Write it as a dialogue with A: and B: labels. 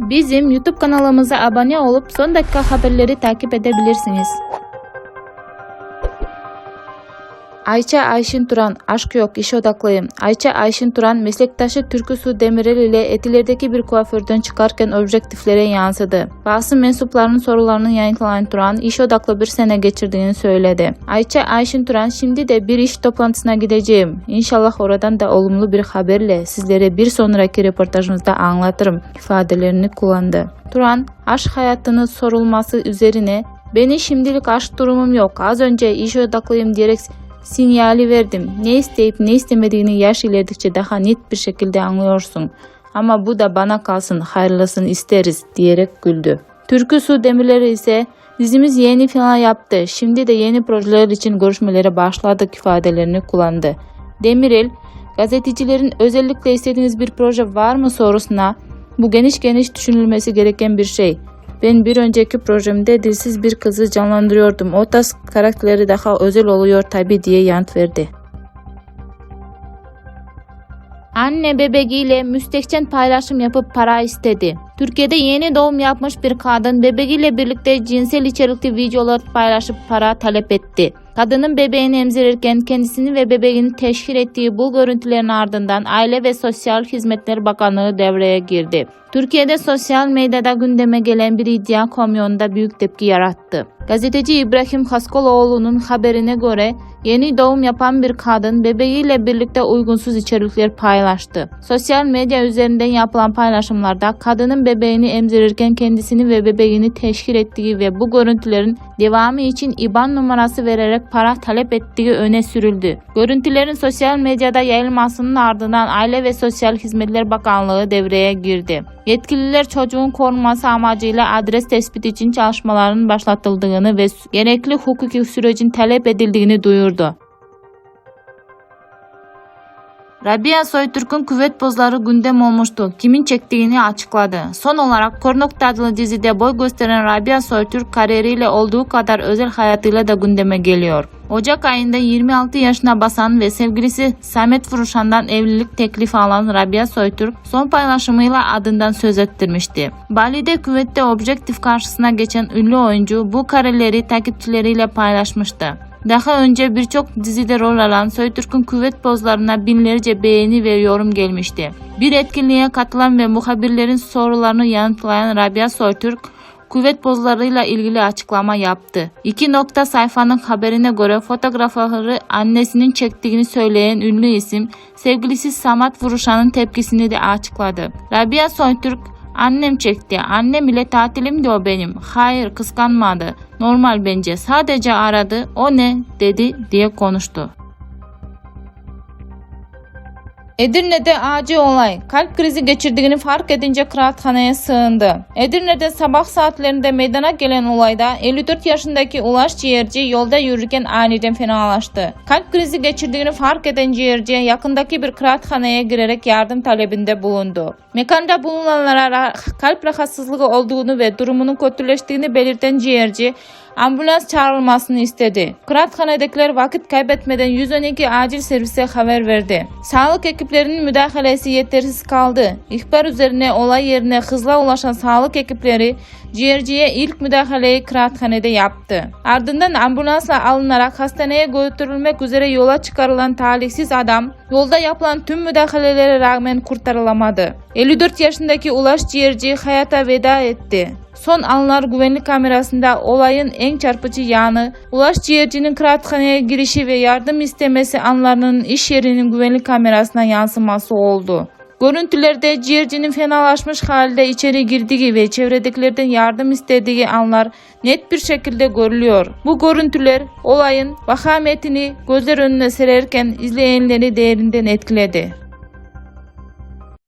A: Bizim YouTube kanalımıza abone olup son dakika haberleri takip edebilirsiniz. Ayça Ayşin Turan, aşk yok, iş odaklıyım. Ayça Ayşin Turan, meslektaşı Türkü Su Demirel ile Etiler'deki bir kuaförden çıkarken objektiflere yansıdı. Basın mensuplarının sorularını yanıtlayan Turan, iş odaklı bir sene geçirdiğini söyledi. Ayça Ayşin Turan, şimdi de bir iş toplantısına gideceğim. İnşallah oradan da olumlu bir haberle sizlere bir sonraki röportajımızda anlatırım ifadelerini kullandı. Turan, aşk hayatının sorulması üzerine Beni şimdilik aşk durumum yok. Az önce iş odaklıyım diyerek sinyali verdim. Ne isteyip ne istemediğini yaş ilerledikçe daha net bir şekilde anlıyorsun. Ama bu da bana kalsın hayırlısını isteriz diyerek güldü. Türkü Su Demirleri ise dizimiz yeni final yaptı. Şimdi de yeni projeler için görüşmelere başladık ifadelerini kullandı. Demirel, gazetecilerin özellikle istediğiniz bir proje var mı sorusuna bu geniş geniş düşünülmesi gereken bir şey. Ben bir önceki projemde dilsiz bir kızı canlandırıyordum. O tarz karakteri daha özel oluyor tabi diye yanıt verdi. Anne bebeğiyle müstehcen paylaşım yapıp para istedi. Türkiye'de yeni doğum yapmış bir kadın bebeğiyle birlikte cinsel içerikli videolar paylaşıp para talep etti. Kadının bebeğini emzirirken kendisini ve bebeğini teşhir ettiği bu görüntülerin ardından Aile ve Sosyal Hizmetler Bakanlığı devreye girdi. Türkiye'de sosyal medyada gündeme gelen bir iddia kamyonda büyük tepki yarattı. Gazeteci İbrahim Haskoloğlu'nun haberine göre yeni doğum yapan bir kadın bebeğiyle birlikte uygunsuz içerikler paylaştı. Sosyal medya üzerinden yapılan paylaşımlarda kadının bebeğini emzirirken kendisini ve bebeğini teşhir ettiği ve bu görüntülerin devamı için IBAN numarası vererek para talep ettiği öne sürüldü. Görüntülerin sosyal medyada yayılmasının ardından Aile ve Sosyal Hizmetler Bakanlığı devreye girdi. Yetkililer çocuğun korunması amacıyla adres tespit için çalışmaların başlatıldığını ve gerekli hukuki sürecin talep edildiğini duyurdu. Rabia Soytürk'ün küvet pozları gündem olmuştu. Kimin çektiğini açıkladı. Son olarak Kornok adlı dizide boy gösteren Rabia Soytürk kariyeriyle olduğu kadar özel hayatıyla da gündeme geliyor. Ocak ayında 26 yaşına basan ve sevgilisi Samet Furuşan'dan evlilik teklifi alan Rabia Soytürk son paylaşımıyla adından söz ettirmişti. Bali'de küvette objektif karşısına geçen ünlü oyuncu bu kareleri takipçileriyle paylaşmıştı. Daha önce birçok dizide rol alan Soytürk'ün küvet pozlarına binlerce beğeni ve yorum gelmişti. Bir etkinliğe katılan ve muhabirlerin sorularını yanıtlayan Rabia Soytürk, küvet pozlarıyla ilgili açıklama yaptı. İki nokta sayfanın haberine göre fotoğrafları annesinin çektiğini söyleyen ünlü isim, sevgilisi Samat Vuruşan'ın tepkisini de açıkladı. Rabia Soytürk, Annem çekti. Annem ile tatilim o benim. Hayır kıskanmadı. Normal bence. Sadece aradı. O ne dedi diye konuştu. Edirne'de acil olay. Kalp krizi geçirdiğini fark edince kıraathaneye sığındı. Edirne'de sabah saatlerinde meydana gelen olayda 54 yaşındaki Ulaş Ciğerci yolda yürürken aniden fenalaştı. Kalp krizi geçirdiğini fark eden Ciğerci yakındaki bir kıraathaneye girerek yardım talebinde bulundu. Mekanda bulunanlara ra- kalp rahatsızlığı olduğunu ve durumunun kötüleştiğini belirten Ciğerci ambulans çağrılmasını istedi. Kıraathanedekiler vakit kaybetmeden 112 acil servise haber verdi. Sağlık ekiplerinin müdahalesi yetersiz kaldı. İhbar üzerine olay yerine hızla ulaşan sağlık ekipleri ciğerciye ilk müdahaleyi kıraathanede yaptı. Ardından ambulansla alınarak hastaneye götürülmek üzere yola çıkarılan talihsiz adam yolda yapılan tüm müdahalelere rağmen kurtarılamadı. 54 yaşındaki Ulaş Ciğerci hayata veda etti. Son anlar güvenlik kamerasında olayın en çarpıcı yanı Ulaş Ciğerci'nin kıraathaneye girişi ve yardım istemesi anlarının iş yerinin güvenlik kamerasına yansıması oldu. Görüntülerde ciğercinin fenalaşmış halde içeri girdiği ve çevredekilerden yardım istediği anlar net bir şekilde görülüyor. Bu görüntüler olayın vahametini gözler önüne sererken izleyenleri derinden etkiledi.